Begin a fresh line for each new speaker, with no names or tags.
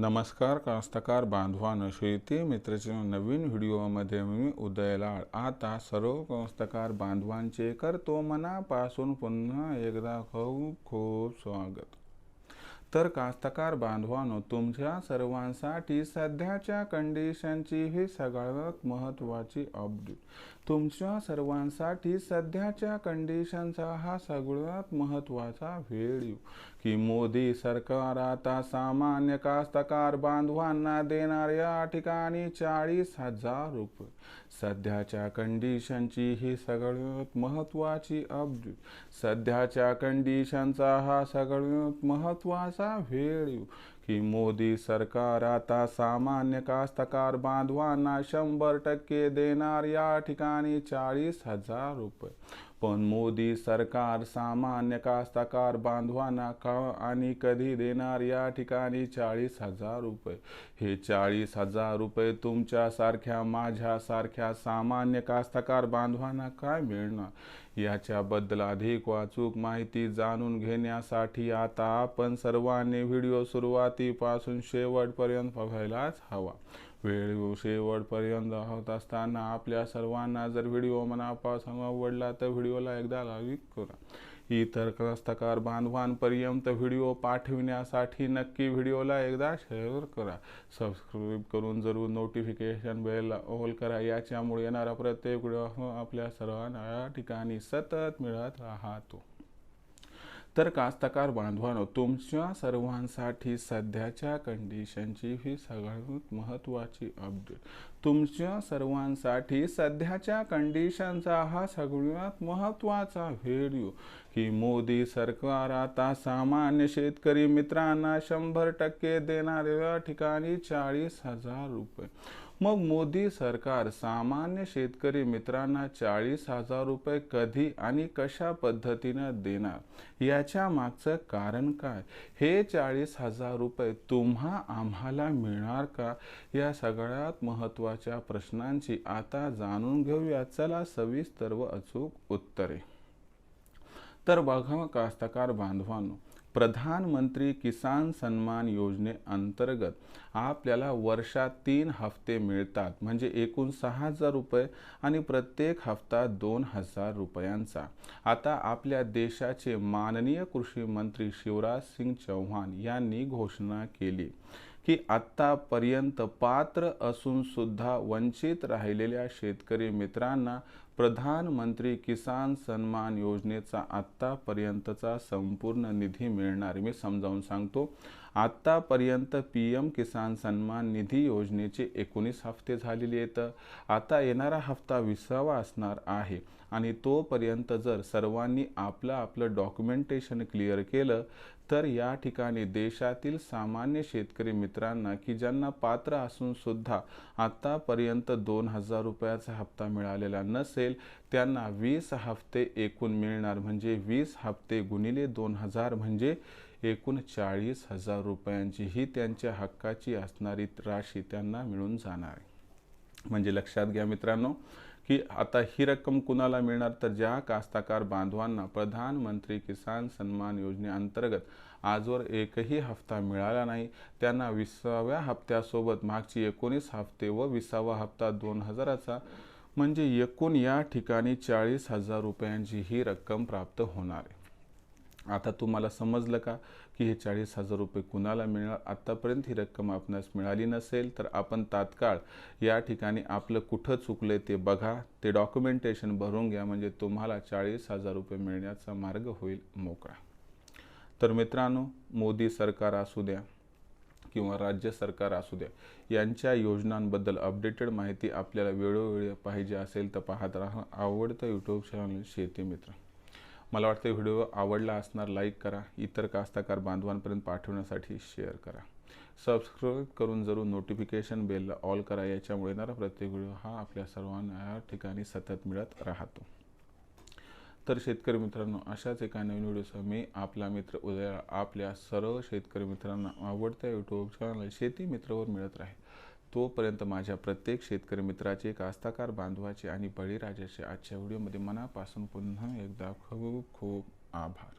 नमस्कार कास्तकार बांधवानं शेती मित्राच्या नवीन व्हिडिओमध्ये मी उदयलाळ आता सर्व कास्तकार बांधवांचे करतो मनापासून पुन्हा एकदा खूप खूप स्वागत. तर कास्तकार बांधवानो तुमच्या सर्वांसाठी सध्याच्या कंडिशनची ही सगळ्यात महत्त्वाची अपडेट तुमच्या सर्वांसाठी सध्याच्या कंडिशनचा हा सगळ्यात महत्त्वाचा व्हिडिओ की मोदी सरकार आता सामान्य कास्तकार बांधवांना देणार या ठिकाणी चाळीस हजार रुपये. सध्याच्या कंडिशनची ही सगळ्यात महत्त्वाची अपडेट सध्याच्या कंडिशनचा हा सगळ्यात महत्त्वाचा वेळ की मोदी सरकार आता सामान्य कास्तकार बांधवांना शंभर टक्के देणार या ठिकाणी चाळीस हजार रुपये. पण मोदी सरकार सामान्य कास्तकार बांधवांना का आणि कधी देणार या ठिकाणी चाळीस हजार रुपये? हे चाळीस हजार रुपये तुमच्यासारख्या माझ्यासारख्या सामान्य कास्तकार बांधवांना काय मिळणार? याच्याबद्दल अधिक वाचूक माहिती जाणून घेण्यासाठी आता आपण सर्वांनी व्हिडिओ सुरुवातीपासून शेवटपर्यंत बघायलाच हवा. व्हिडिओ शेवटपर्यंत होत असताना आपल्या सर्वांना जर व्हिडिओ मनापासून आवडला तर व्हिडिओला एकदा लाईक करा. इतर कास्तकार बांधवांपर्यंत व्हिडिओ पाठविण्यासाठी नक्की व्हिडिओला एकदा शेअर करा. सबस्क्राईब करून जरूर नोटिफिकेशन बेल ऑल करा. याच्यामुळे येणारा प्रत्येक व्हिडिओ आपल्या सर्वांना ठिकाणी सतत मिळत राहतो. तर कास्तकार बांधवानो तुमच्या सर्वांसाठी सध्याच्या कंडिशनची ही सगळ्यात महत्त्वाची अपडेट तुमच्या सर्वांसाठी सध्याच्या कंडिशनचा हा सगळ्यात महत्त्वाचा व्हिडिओ की मोदी सरकार आता सामान्य शेतकरी मित्रांना शंभर टक्के देणाऱ्या ठिकाणी चाळीस हजार रुपये. मग मोदी सरकार सामान्य शेतकरी मित्रांना चाळीस हजार रुपये कधी आणि कशा पद्धतीनं देणार? याच्या मागचं कारण काय? हे चाळीस हजार रुपये तुम्हा आम्हाला मिळणार का? या सगळ्यात महत्त्वाच्या प्रश्नांची आता जाणून घेऊया. चला सविस्तर व अचूक उत्तरे. तर बघा कास्तकार बांधवांनो प्रधानमंत्री किसान सन्मान योजनेअंतर्गत आपल्याला वर्षात तीन हफ्ते मिळतात. म्हणजे एकूण सहा हजार रुपये आणि प्रत्येक हप्ता दोन हजार रुपयांचा. आता आपल्या देशाचे माननीय कृषी मंत्री शिवराज सिंग चौहान यांनी घोषणा केली. की आत्तापर्यंत पात्र असून सुद्धा वंचित राहिलेल्या शेतकरी मित्रांना प्रधानमंत्री किसान सन्मान योजनेचा आत्तापर्यंतचा संपूर्ण निधी मिळणार मी समजावून सांगतो आत्तापर्यंत पी एम किसान सन्मान निधी योजनेचे एकोणीस हफ्ते झालेले आहेत. आता येणारा हप्ता विसावा असणार आहे आणि तोपर्यंत जर सर्वांनी आपलं आपलं डॉक्युमेंटेशन क्लिअर केलं तर या ठिकाणी देशातील सामान्य शेतकरी मित्रांना की ज्यांना पात्र असूनसुद्धा आत्तापर्यंत दोन हजार रुपयाचा हप्ता मिळालेला नसेल त्यांना वीस हप्ते एकूण मिळणार म्हणजे वीस हप्ते गुणिले दोन हजार म्हणजे एकूण चाळीस हजार रुपयांची. ही त्यांच्या हक्काची असणारी राशी त्यांना मिळून जाणार. आहे म्हणजे लक्षात घ्या मित्रांनो की आता ही रक्कम कुणाला मिळणार? तर ज्या कास्ताकार बांधवांना प्रधानमंत्री किसान सन्मान योजनेअंतर्गत आजवर एकही हप्ता मिळाला नाही त्यांना विसाव्या हप्त्यासोबत मागची एकोणीस हप्ते व विसावा हप्ता दोन हजाराचा म्हणजे एकूण या ठिकाणी चाळीस हजार रुपयांची ही रक्कम प्राप्त होणार आहे. आता तुम्हाला समजलं का की हे चाळीस हजार रुपये कुणाला मिळणार? आत्तापर्यंत ही रक्कम आपणास मिळाली नसेल तर आपण तात्काळ या ठिकाणी आपलं कुठं चुकलं ते बघा ते डॉक्युमेंटेशन भरून घ्या म्हणजे तुम्हाला चाळीस हजार रुपये मिळण्याचा मार्ग होईल मोकळा. तर मित्रांनो मोदी सरकार असू द्या किंवा राज्य सरकार असू द्या यांच्या योजनांबद्दल अपडेटेड माहिती आपल्याला वेळोवेळी पाहिजे असेल तर पाहत राहा. आवडतं यूट्यूब चॅनल शेती मित्र. मला वाटतं व्हिडिओ आवडला असणार लाईक करा. इतर कास्ताकार बांधवांपर्यंत पाठवण्यासाठी शेअर करा. सबस्क्राईब करून जरूर नोटिफिकेशन बेलला ऑल करा. याच्यामुळे येणारा प्रत्येक व्हिडिओ हा आपल्या सर्वांना या ठिकाणी सतत मिळत राहतो. तर शेतकरी मित्रांनो अशाच एका नवीन व्हिडिओसह मी आपला मित्र उदय आपल्या सर्व शेतकरी मित्रांना आवडत्या यूट्यूब चॅनल शेती मित्रवर मिळत राहील. तोपर्यंत माझ्या प्रत्येक शेतकरी मित्राचे कास्ताकार बांधवाचे आणि बळीराजाचे आजच्या व्हिडिओमध्ये मनापासून पुन्हा एकदा खूप खूप आभार.